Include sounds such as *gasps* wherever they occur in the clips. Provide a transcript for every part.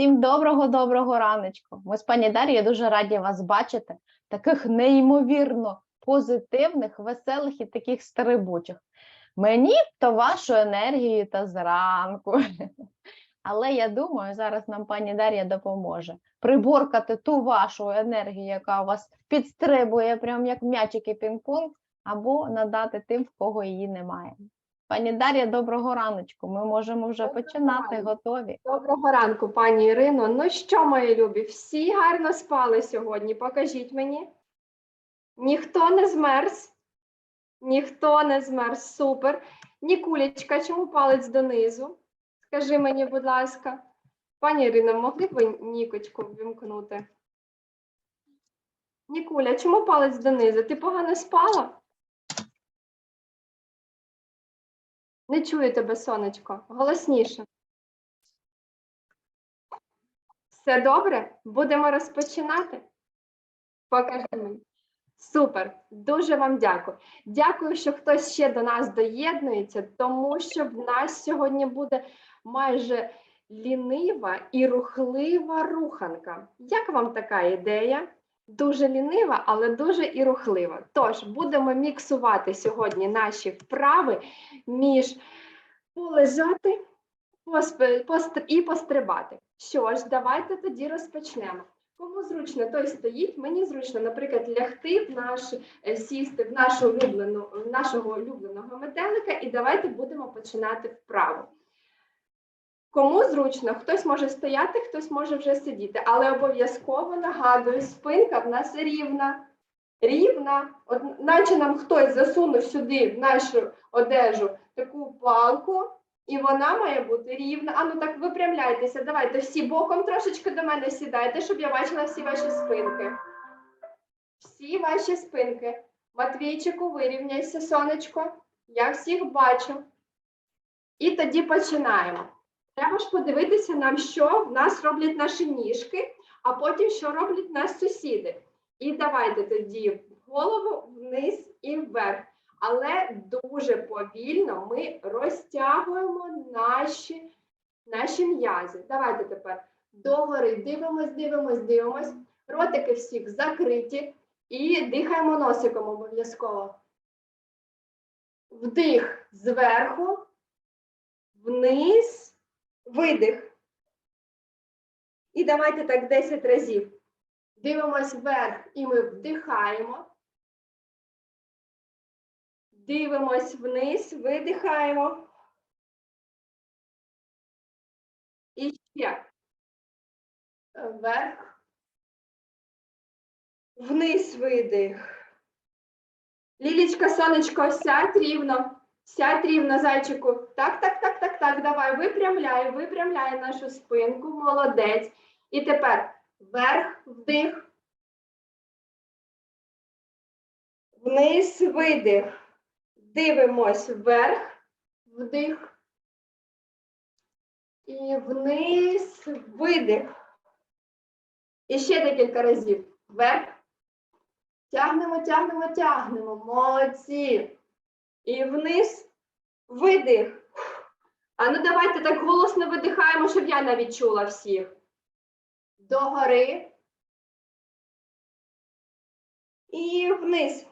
Всім доброго-доброго раночку. Ми з пані Дар'єю дуже раді вас бачити, таких неймовірно позитивних, веселих і таких стрибучих. Мені то вашу енергію та зранку. *laughs* Але я думаю, зараз нам пані Дар'я допоможе приборкати ту вашу енергію, яка у вас підстрибує, прям як м'ячики пінг-понг, або надати тим, в кого її немає. Пані Дар'я, доброго раночку. Ми можемо вже Доброго починати, ранку. готові. Доброго ранку, пані Ірино. Ну що, мої любі, всі гарно спали сьогодні. Покажіть мені. Ніхто не змерз. Ніхто не змерз. Супер. Нікулечка, чому палець донизу? Скажи мені, будь ласка. Пані Ірино, могли б ви Нікочку ввімкнути? Нікуля, чому палець донизу? Ти погано спала? Не чую тебе, сонечко. Голосніше. Все добре? Будемо розпочинати? Покажи мені. Супер, дуже вам дякую. Дякую, що хтось ще до нас доєднується, тому що в нас сьогодні буде майже лінива і рухлива руханка. Як вам така ідея? Дуже лінива, але дуже і рухлива. Тож будемо міксувати сьогодні наші вправи між полежати і пострибати. Що ж, давайте тоді розпочнемо. Кому зручно, той стоїть. Мені зручно, наприклад, лягти в наш е, сісти в нашу улюблену в нашого улюбленого метелика, і давайте будемо починати вправу. Кому зручно, хтось може стояти, хтось може вже сидіти, але обов'язково нагадую, спинка в нас рівна. Рівна, От, наче нам хтось засунув сюди в нашу одежу таку палку, і вона має бути рівна. А ну так випрямляйтеся. Давайте всі боком трошечки до мене сідайте, щоб я бачила всі ваші спинки. Всі ваші спинки. Матвійчику, вирівняйся, сонечко. Я всіх бачу. І тоді починаємо. Треба ж подивитися нам, що в нас роблять наші ніжки, а потім що роблять нас сусіди. І давайте тоді голову вниз і вверх але дуже повільно ми розтягуємо наші, наші м'язи. Давайте тепер догори дивимось, дивимось, дивимось. Ротики всіх закриті і дихаємо носиком обов'язково. Вдих зверху, вниз, видих. І давайте так 10 разів. Дивимось вверх і ми вдихаємо. Дивимось вниз, видихаємо. І ще. Вверх. Вниз видих. Лілічка, сонечко, сядь рівно. Сядь рівно, зайчику. Так, так, так, так, так. Давай. Випрямляй, випрямляй нашу спинку. Молодець. І тепер вверх, вдих. Вниз видих. Дивимось вверх, вдих. І вниз, видих. І ще декілька разів. Вверх. Тягнемо, тягнемо, тягнемо. Молодці. І вниз, видих. А ну давайте так голосно видихаємо, щоб я навіть чула всіх. Догори. І вниз.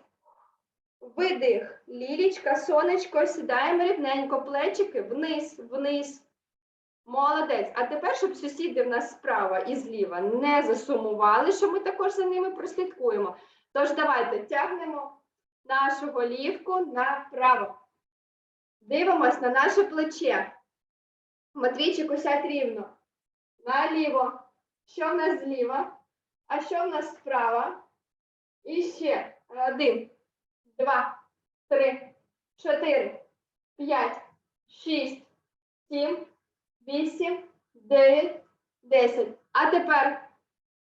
Видих. Лілічка, сонечко, сідаємо рівненько, плечики вниз, вниз. Молодець. А тепер, щоб сусіди в нас справа і зліва не засумували, що ми також за ними прослідкуємо. Тож давайте тягнемо нашу голівку направо. Дивимось на наше плече. Матвійчику, сядь рівно. Наліво. Що в нас зліва? А що в нас справа? І ще один два, три, чотири, п'ять, шість, сім, вісім, дев'ять, десять. А тепер,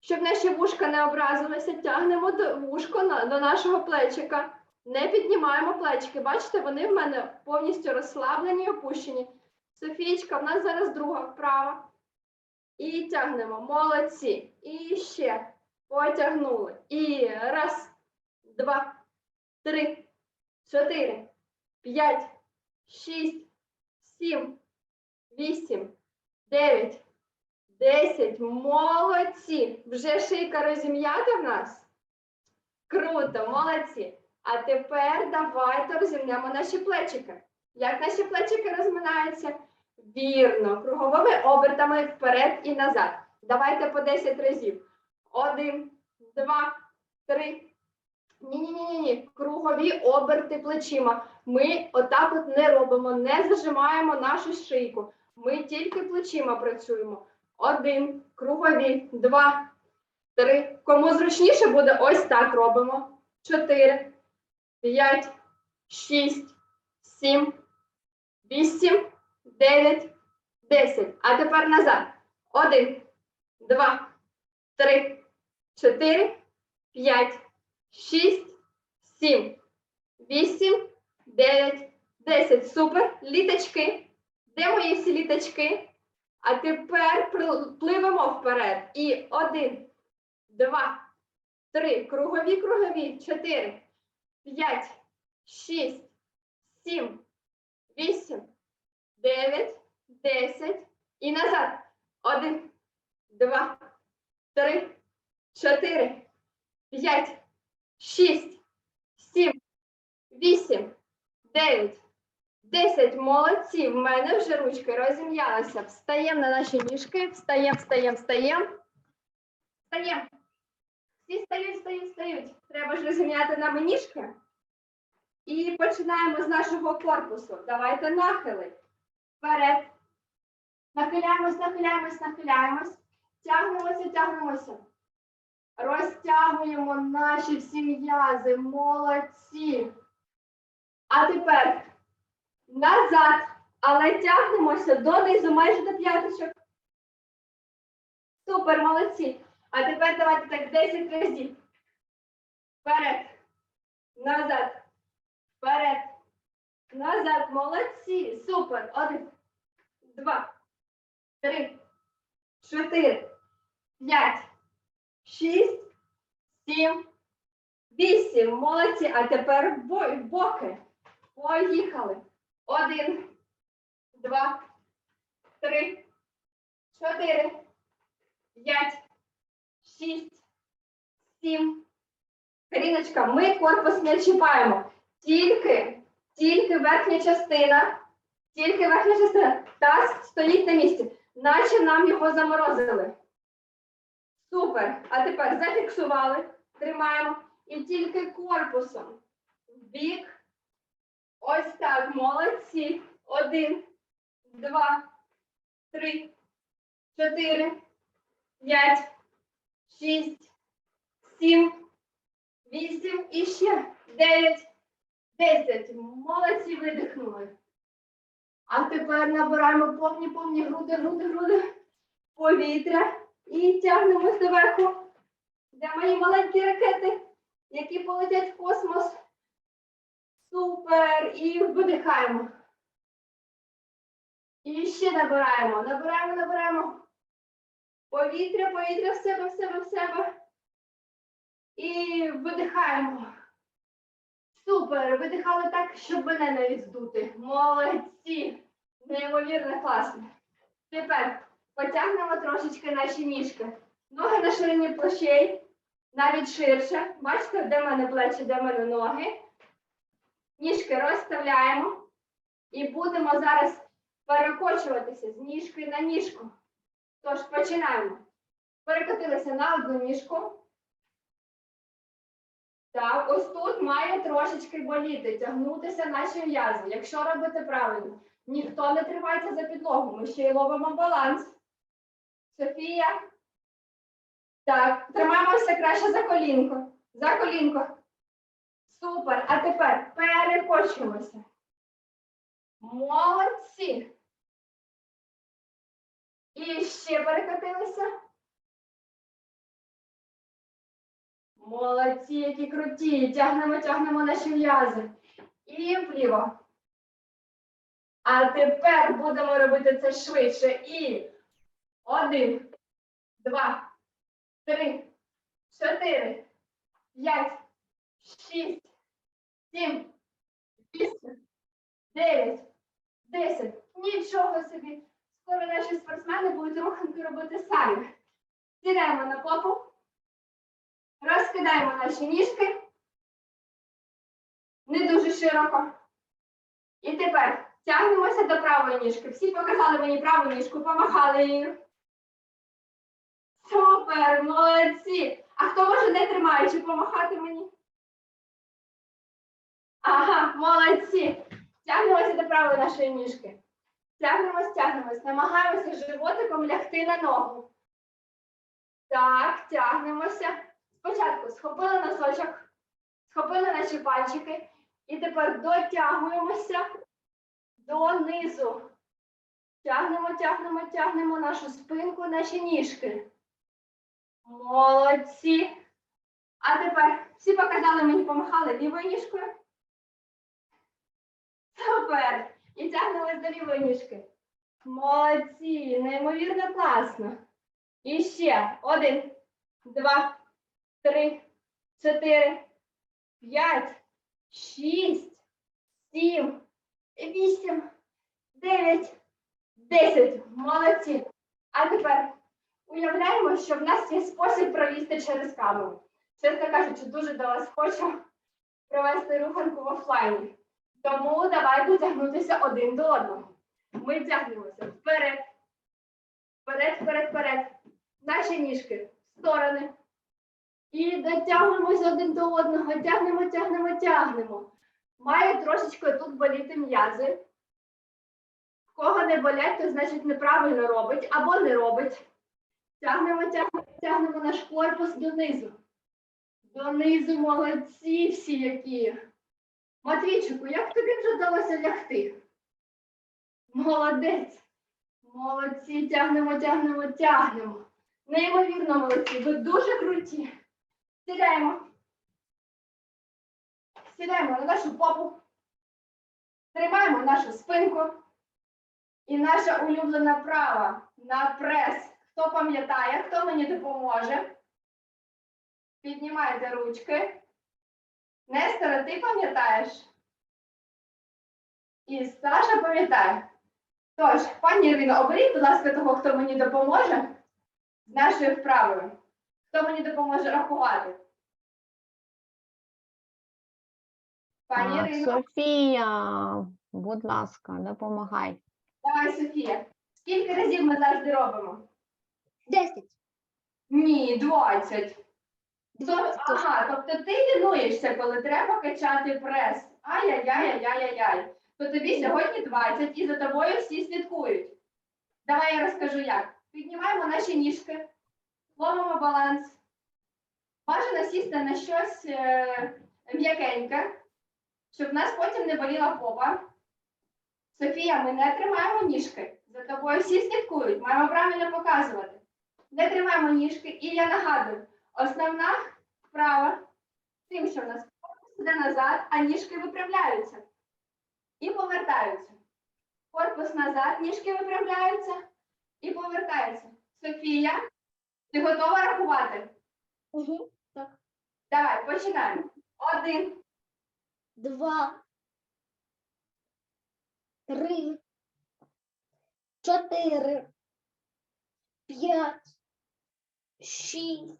щоб наші вушка не образилися, тягнемо вушко до нашого плечика. Не піднімаємо плечики. Бачите, вони в мене повністю розслаблені і опущені. Софієчка, в нас зараз друга вправа. І тягнемо. Молодці. І ще. Потягнули. І раз, два три, чотири, п'ять, шість, сім, вісім, дев'ять, десять. Молодці. Вже шийка розім'ята в нас? Круто, молодці. А тепер давайте розімнемо наші плечики. Як наші плечики розминаються? Вірно, круговими обертами вперед і назад. Давайте по 10 разів. Один, два, три. Ні-ні-ні, кругові оберти плечима. Ми отак от не робимо, не зажимаємо нашу шийку. Ми тільки плечима працюємо. Один, кругові, два, три. Кому зручніше буде, ось так робимо. Чотири, п'ять, шість, сім, вісім, дев'ять, десять. А тепер назад. Один, два, три, чотири, п'ять, шість, сім, вісім, дев'ять, десять. Супер. Літачки. Де мої всі літачки? А тепер пливемо вперед. І один, два, три. Кругові, кругові. Чотири, п'ять, шість, сім, вісім, дев'ять, десять. І назад. Один, два, три, чотири, п'ять, шість, сім, вісім, дев'ять, десять. Молодці. В мене вже ручки розім'ялися. Встаємо на наші ніжки. Встаємо, встаємо, встаємо. Встаємо. Всі стають, стають, стають. Треба ж розім'яти нам ніжки. І починаємо з нашого корпусу. Давайте нахили. Вперед. Нахиляємось, нахиляємось, нахиляємось. Тягнемося, тягнемося. Розтягуємо наші всі м'язи. Молодці. А тепер назад, але тягнемося донизу, майже до п'яточок. Супер, молодці. А тепер давайте так 10 разів. Вперед. Назад. Вперед. Назад. Молодці. Супер. Один, два, три, чотири, п'ять, шість, сім, вісім. Молодці. А тепер в боки. Поїхали. Один, два, три, чотири, п'ять, шість, сім. Каріночка, ми корпус не чіпаємо. Тільки, тільки верхня частина, тільки верхня частина. Таз стоїть на місці, наче нам його заморозили. Супер. А тепер зафіксували, тримаємо. І тільки корпусом. Бік. Ось так, молодці. Один, два, три, чотири, п'ять, шість, сім, вісім і ще дев'ять, десять. Молодці видихнули. А тепер набираємо повні, повні груди, груди, груди, повітря і тягнемось доверху. Де мої маленькі ракети, які полетять в космос. Супер! І видихаємо. І ще набираємо, набираємо, набираємо. Повітря, повітря в себе, в себе, в себе. І видихаємо. Супер! Видихали так, щоб мене навіть здути. Молодці! Неймовірно класно. Тепер потягнемо трошечки наші ніжки. Ноги на ширині плечей, навіть ширше. Бачите, де в мене плечі, де в мене ноги. Ніжки розставляємо і будемо зараз перекочуватися з ніжки на ніжку. Тож починаємо. Перекотилися на одну ніжку. Так, ось тут має трошечки боліти, тягнутися наші м'язи. Якщо робити правильно, ніхто не тримається за підлогу, ми ще й ловимо баланс. Софія. Так, тримаємося краще за колінко. За колінко. Супер. А тепер перекочуємося. Молодці. І ще перекотилися. Молодці, які круті. Тягнемо, тягнемо наші м'язи. І вліво. А тепер будемо робити це швидше. І один, два, три, чотири, п'ять, шість, сім, вісім, дев'ять, десять. Нічого собі. Скоро наші спортсмени будуть руханки робити самі. Сідаємо на попу, розкидаємо наші ніжки. Не дуже широко. І тепер тягнемося до правої ніжки. Всі показали мені праву ніжку, помахали її. Супер, молодці! А хто може не тримаючи помахати мені? Ага, молодці! Тягнемося до правої нашої ніжки. Тягнемось, тягнемось, намагаємося животиком лягти на ногу. Так, тягнемося. Спочатку схопили носочок, схопили наші пальчики і тепер дотягуємося донизу. Тягнемо, тягнемо, тягнемо нашу спинку, наші ніжки. Молодці. А тепер всі показали мені, помахали лівою ніжкою. Супер! І тягнемось до лівої ніжки. Молодці, неймовірно класно. І ще один, два, три, чотири, п'ять, шість, сім, вісім, дев'ять, десять. Молодці. А тепер уявляємо, що в нас є спосіб пролізти через камеру. Чесно кажучи, дуже до вас хочу провести руханку в офлайні. Тому давайте тягнутися один до одного. Ми тягнемося вперед, вперед, вперед, вперед. Наші ніжки в сторони. І дотягуємося один до одного. Тягнемо, тягнемо, тягнемо. Має трошечки тут боліти м'язи. Кого не болять, то значить неправильно робить або не робить. Тягнемо, тягнемо, тягнемо наш корпус донизу. Донизу молодці всі які. Матвійчику, як тобі вже вдалося лягти? Молодець. Молодці, тягнемо, тягнемо, тягнемо. Неймовірно молодці, ви дуже круті. Сідаємо. Сідаємо на нашу попу. Тримаємо нашу спинку. І наша улюблена права на прес. Хто пам'ятає, хто мені допоможе? Піднімайте ручки. Нестора, ти пам'ятаєш? І Саша пам'ятає. Тож, пані Ірино, оберіть, будь ласка, того, хто мені допоможе з нашою вправою. Хто мені допоможе рахувати? Пані Так, Ірино, Софія, будь ласка, допомагай. давай, Софія. Скільки разів ми завжди робимо? Десять. Ні, 20. То, Двадцять. ага, тобто ти лінуєшся, коли треба качати прес. Ай-яй-яй-яй-яй-яй. То тобі сьогодні 20 і за тобою всі слідкують. Давай я розкажу як. Піднімаємо наші ніжки, ловимо баланс. Бажано сісти на щось е, м'якеньке, щоб в нас потім не боліла попа. Софія, ми не тримаємо ніжки. За тобою всі слідкують, маємо правильно показувати. Не тримаємо ніжки, і я нагадую, Основна вправа тим, що в нас корпус іде назад, а ніжки виправляються. І повертаються. Корпус назад, ніжки виправляються і повертаються. Софія, ти готова рахувати? Угу. Давай, починаємо. Один, Два. Три. Чотири. П'ять. Шість.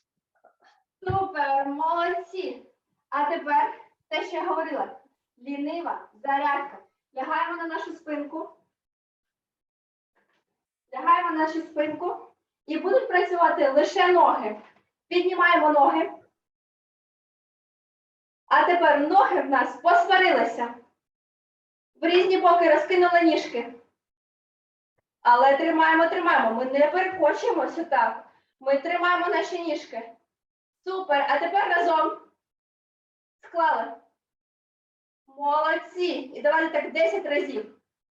Супер, молодці. А тепер те, що я говорила. Лінива зарядка. Лягаємо на нашу спинку. Лягаємо на нашу спинку. І будуть працювати лише ноги. Піднімаємо ноги. А тепер ноги в нас посварилися. В різні боки розкинули ніжки. Але тримаємо, тримаємо. Ми не перекочуємося так. Ми тримаємо наші ніжки. Супер. А тепер разом. Склали. Молодці. І давайте так 10 разів.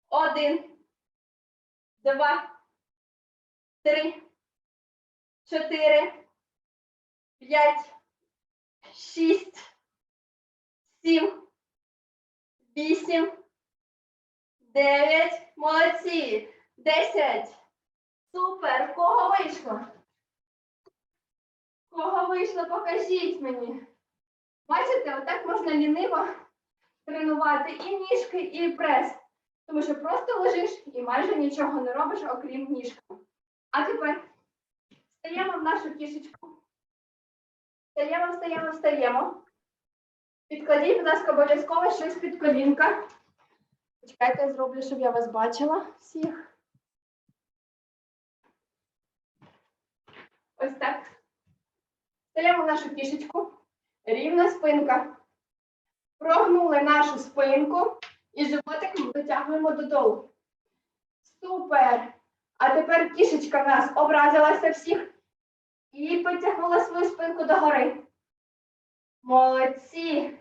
Один, два, три, чотири, п'ять, шість, сім, вісім, дев'ять. Молодці. Десять. Супер. В Кого вийшло? Кого вийшло, покажіть мені. Бачите, отак можна ліниво тренувати і ніжки, і прес. Тому що просто лежиш і майже нічого не робиш, окрім ніжки. А тепер встаємо в нашу кішечку. Встаємо, встаємо, встаємо. Підкладіть, будь ласка, обов'язково щось під колінка. Почекайте, я зроблю, щоб я вас бачила всіх. Ось так. Стаємо нашу кішечку. Рівна спинка. Прогнули нашу спинку і животик витягуємо додолу. Супер! А тепер кішечка в нас образилася всіх і потягнула свою спинку догори. Молодці!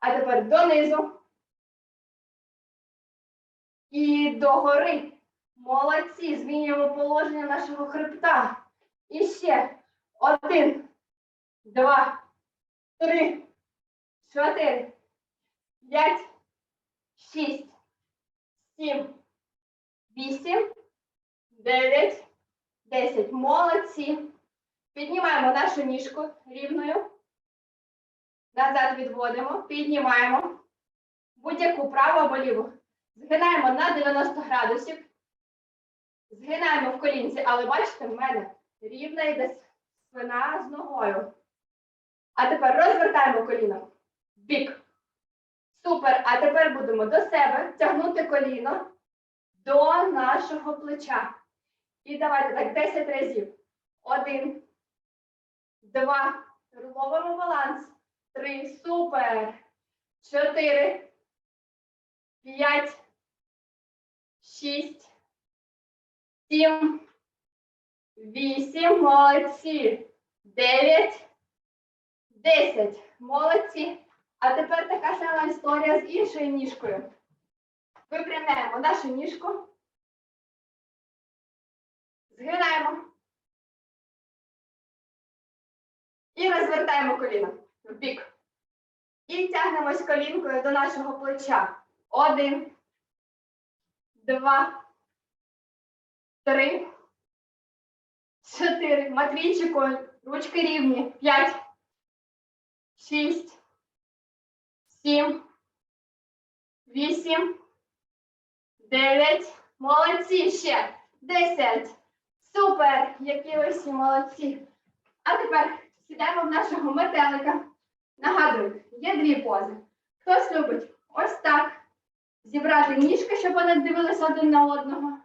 А тепер донизу. І догори. Молодці. Змінюємо положення нашого хребта. І ще один, два, три, чотири, п'ять, шість, сім, вісім, дев'ять, десять. Молодці. Піднімаємо нашу ніжку рівною. Назад відводимо, піднімаємо будь-яку праву або ліву. Згинаємо на 90 градусів. Згинаємо в колінці, але бачите, в мене рівна йде спина з ногою. А тепер розвертаємо коліно в бік. Супер. А тепер будемо до себе тягнути коліно до нашого плеча. І давайте так 10 разів. Один, два. Ловимо баланс. Три. Супер. Чотири. П'ять. Шість. Сім. Вісім. Молодці. Дев'ять. Десять. Молодці. А тепер така сама історія з іншою ніжкою. Випрямляємо нашу ніжку. Згинаємо. І розвертаємо коліно в бік. І тягнемось колінкою до нашого плеча. Один, два, три, чотири. Матвійчику, ручки рівні. П'ять, шість, сім, вісім, дев'ять. Молодці ще. Десять. Супер! Які ви всі молодці. А тепер сідаємо в нашого метелика. Нагадую, є дві пози. Хтось любить ось так. Зібрати ніжки, щоб вони дивилися один на одного.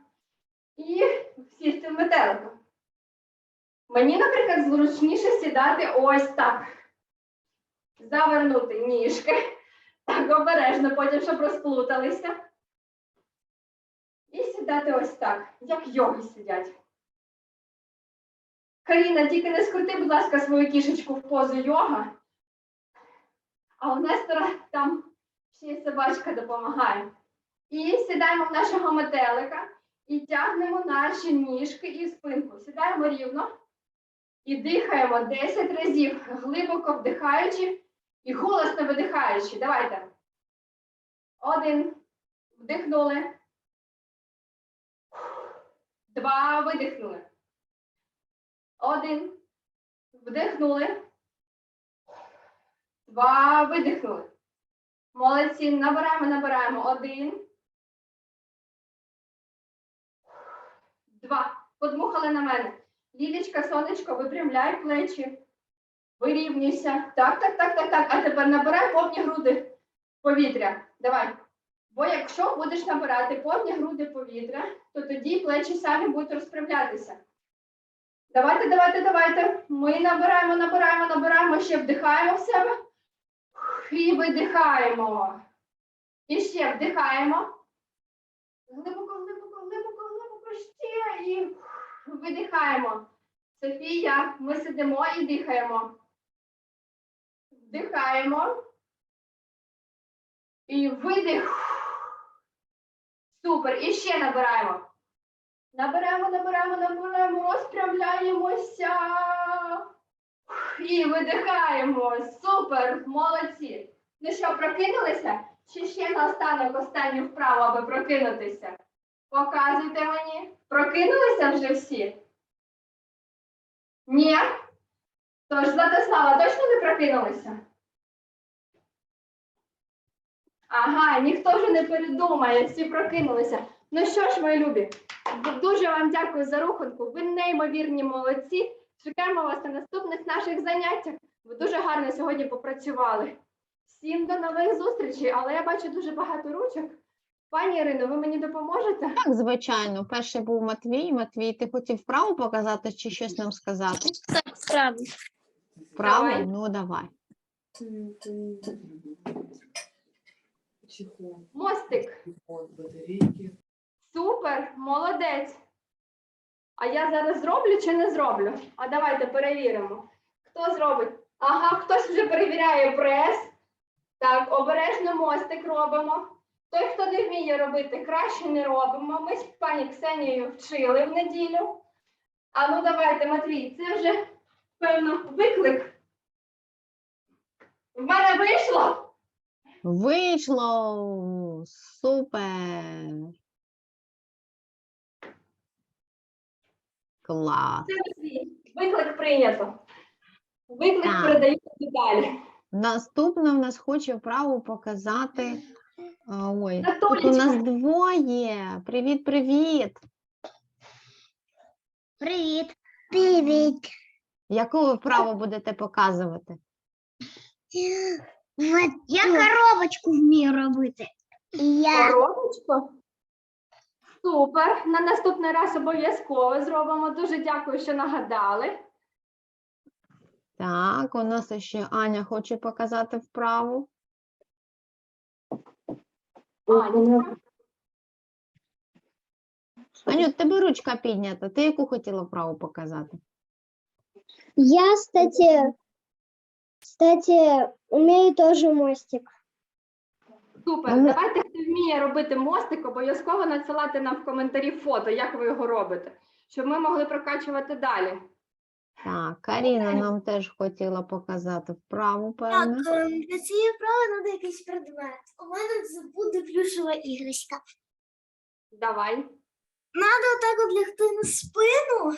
І сісти в метелика. Мені, наприклад, зручніше сідати ось так. Завернути ніжки. Так обережно, потім, щоб розплуталися. І сідати ось так, як йоги сидять. Каріна, тільки не скрути, будь ласка, свою кішечку в позу йога. А у Нестора там ще собачка допомагає. І сідаємо в нашого метелика і тягнемо наші ніжки і спинку. Сідаємо рівно і дихаємо 10 разів, глибоко вдихаючи і голосно видихаючи. Давайте. Один. Вдихнули. Два. Видихнули. Один. Вдихнули. Два. Видихнули. Молодці. Набираємо, набираємо. Один. Два. Подмухали на мене. Лілічка, сонечко, випрямляй плечі. Вирівнюйся. Так, так, так, так, так. А тепер набирай повні груди повітря. Давай. Бо якщо будеш набирати повні груди повітря, то тоді плечі самі будуть розправлятися. Давайте, давайте, давайте. Ми набираємо, набираємо, набираємо, ще вдихаємо в себе. І видихаємо. І ще вдихаємо. Глибоко, глибоко, глибоко, глибоко ще. І видихаємо. Софія, ми сидимо і дихаємо. Вдихаємо. І видих. Супер. І ще набираємо. Наберемо, наберемо, наберемо, розпрямляємося. І видихаємо. Супер, молодці. Ну що, прокинулися? Чи ще наостанок останню вправу, аби прокинутися? Показуйте мені. Прокинулися вже всі? Ні? Тож, Златослава, точно не прокинулися? Ага, ніхто вже не передумає, всі прокинулися. Ну що ж, мої любі, дуже вам дякую за руханку. Ви неймовірні молодці. Чекаємо вас на наступних наших заняттях. Ви дуже гарно сьогодні попрацювали. Всім до нових зустрічей, але я бачу дуже багато ручок. Пані Ірино, ви мені допоможете? Так, звичайно, перший був Матвій. Матвій, ти хотів вправу показати чи щось нам сказати? Так, справді. Вправу? Давай. Ну, давай. Чехол, Мостик. чехол, батарейки. Супер, молодець. А я зараз зроблю чи не зроблю? А давайте перевіримо. Хто зробить? Ага, хтось вже перевіряє прес. Так, обережно мостик робимо. Той, хто не вміє робити, краще не робимо. Ми з пані Ксенією вчили в неділю. А ну давайте, Матвій, це вже певно виклик. В мене вийшло. Вийшло! Супер! Клас! Це Виклик прийнято. Виклик Так. передаю далі. Наступна в нас хоче вправу показати. а, Ой, тут у нас двоє. Привіт, привіт! Привіт. Привіт. Яку ви вправу будете показувати? *gasps* Я коробочку вмію робити. Я. Коробочку. Супер. На наступний раз обов'язково зробимо. Дуже дякую, що нагадали. Так, у нас ще Аня хоче показати вправу. Аня. Аню, в тебе ручка піднята. Ти яку хотіла вправу показати? Я, кстати, кстати, умею тоже мостик. Супер. Ну, Давайте, хто вміє робити мостик, обов'язково надсилати нам в коментарі фото, як ви його робите, щоб ми могли прокачувати далі. Так, Каріна нам теж хотіла показати вправу, певно. ем, для цієї вправи треба якийсь предмет. У мене це буде плюшева іграшка. Давай. Надо отак от лягти на спину,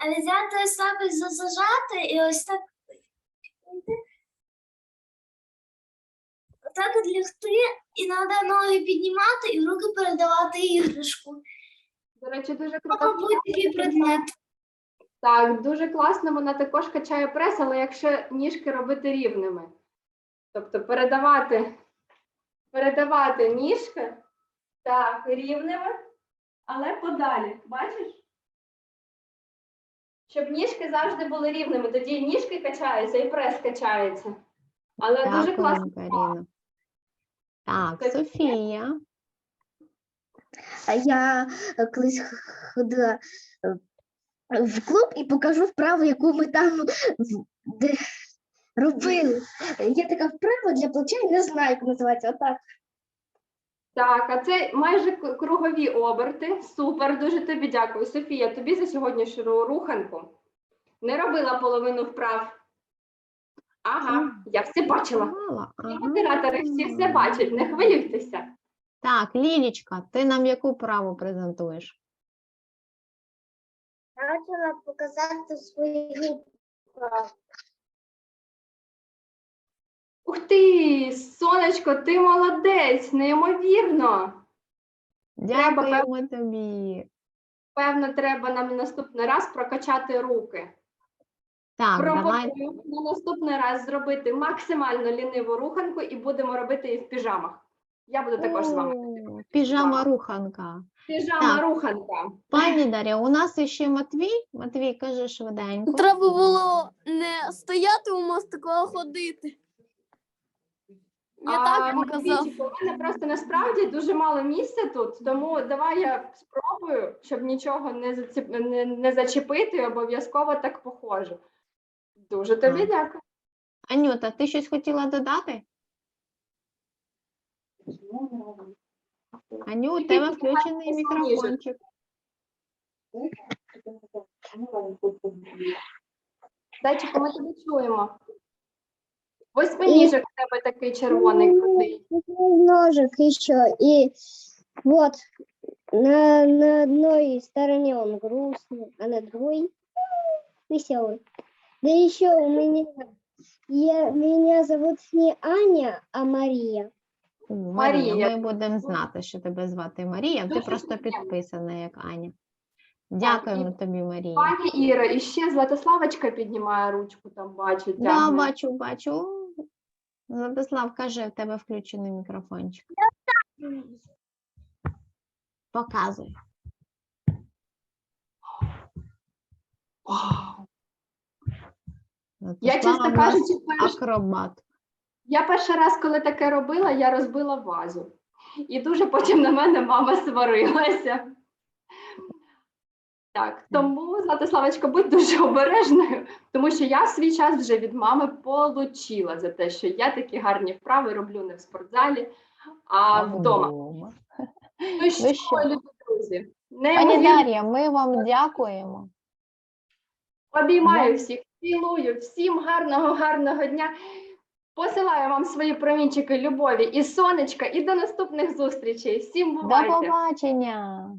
а взяти так ось зажати і ось так. Отак от лягти, і треба ноги піднімати і в руки передавати іграшку. До речі, дуже круто. мабуть такий предмет. Так, дуже класно, вона також качає прес, але якщо ніжки робити рівними. Тобто передавати, передавати ніжки так, рівними, але подалі. Бачиш? Щоб ніжки завжди були рівними, тоді і ніжки качаються і прес качається. Але дуже класно. Каріна. Так, Так. Софія. А я колись ходила е, в клуб і покажу вправу, яку ми там робили. Є така вправа для плеча, я не знаю, як називається. Отак. Так, а це майже кругові оберти. Супер, дуже тобі дякую. Софія, тобі за сьогоднішню руханку. Не робила половину вправ. Ага, я все бачила. І Модератори всі все бачать, не хвилюйтеся. Так, Лілічка, ти нам яку вправу презентуєш? Я хотіла показати свою Ух ти, сонечко, ти молодець, неймовірно. Треба, Дякуємо тобі. Певно, треба нам наступний раз прокачати руки. Так, давай. Пропоную на наступний раз зробити максимально ліниву руханку і будемо робити її в піжамах. Я буду також з вами. О, Піжама руханка. Піжама руханка. Пані Дар'я, у нас іще Матвій. Матвій, кажи швиденько. Треба було не стояти у мостику, а ходити. Я А, так йому казав. У мене просто насправді дуже мало місця тут, тому давай я спробую, щоб нічого не, заціп... не, не зачепити, обов'язково так похожу. Дуже тобі дякую. Анюта, ти щось хотіла додати? Аню, у тебе включений мікрофончик. Зайчику, ми тебе чуємо. Восьминіжок у тебе такий червоний крутий. Ножик еще. И вот на, на одной стороне он грустный, а на другой веселый. Да еще у меня, я, меня зовут не Аня, а Мария. Марія, Марія. ми будемо знати, що тебе звати Марія, ти Дуже просто приємно. підписана як Аня. Дякуємо тобі, Марія. Пані Іра, і ще Златославочка піднімає ручку, там бачу. Да, тягне. бачу, бачу. Владислав, кажи, в тебе включений мікрофончик. Показуй. Вау. Я, чесно кажучи, перш... акробат. я перший раз, коли таке робила, я розбила вазу. І дуже потім на мене мама сварилася. Так, тому, Златославочка, будь дуже обережною, тому що я в свій час вже від мами получила за те, що я такі гарні вправи роблю не в спортзалі, а вдома. Вдома. Ну що, що? любі друзі, Пані Дар'я, ми вам дякуємо. обіймаю всіх, цілую, всім гарного, гарного дня. Посилаю вам свої промінчики любові і сонечка, і до наступних зустрічей. Всім До бувайте! побачення.